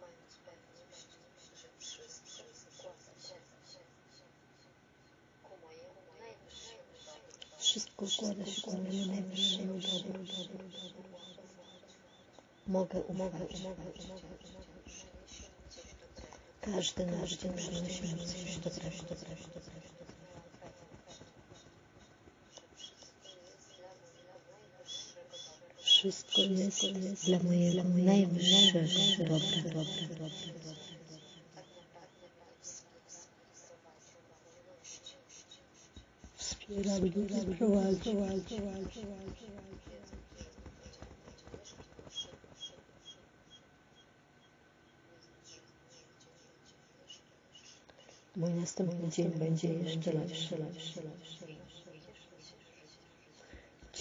mając pewność, że wszystko zgładza się ku mojemu najwyższemu dobru. Wszystko układa się ku mojemu najwyższemu dobru. Mogę, umowę, umowę, umowę. Każdy nasz dzień przynosi coś dobrego, dobrego, dobrego. Wszystko jest dla mojego najwyższego dobra. Wspiera mnie i prowadzi. Mój następny dzień będzie jeszcze lepszy.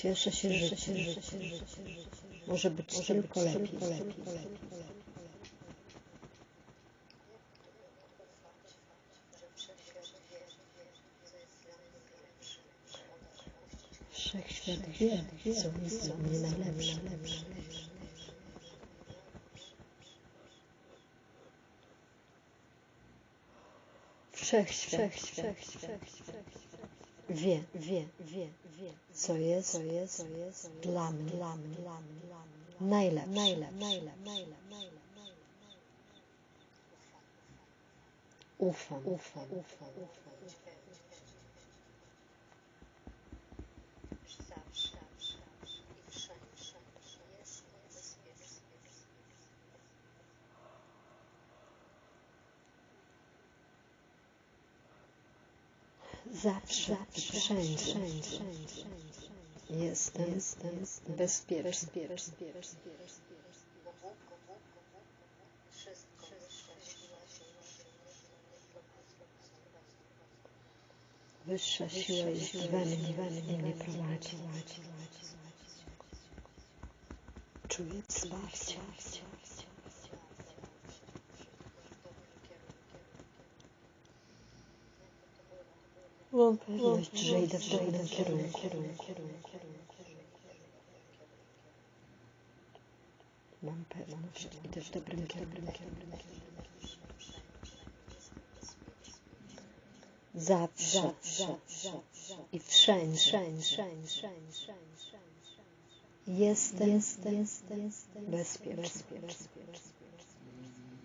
Cieszę się życiem. Może być tylko lepiej. Wszechświat wie, co jest dla mnie najlepsze. Wszechświat wie, wie, wie, wie, co jest, co jest, co jest dla mnie, dla mnie, dla mnie, dla mnie. Najlepsze, najlepsze, najlepsze, najlepsze. Ufam, ufam, ufam, ufam. Zawsze, wszędzie, wszędzie. Jestem, jestem bezpieczny. Wyższa siła jest we mnie, mnie mnie prowadzi. Czuję wsparcie. Mam pewność, że idę w dobrym kierunku. Mam pewność, że idę w dobrym kierunku. Zawsze, zawsze i wszędzie, wszędzie, wszędzie. Jestem, jestem, jestem bezpieczny.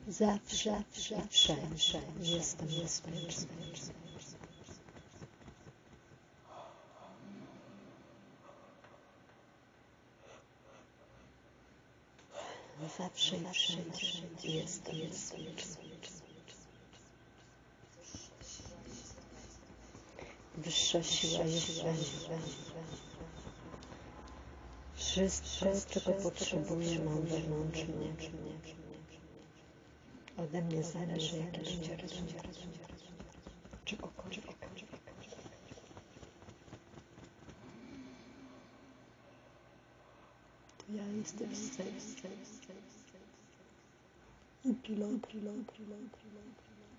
Zawsze, zawsze wszędzie jestem bezpieczny. Zawsze i wszędzie jestem bezpieczny. Wyższa siła jest. Wszystko, czego potrzebuję, mam wewnątrz mnie. Ode mnie zależy, jakie będzie rezultat. ya este ser. Tranquilo, tranquilo, tranquilo, tranquilo.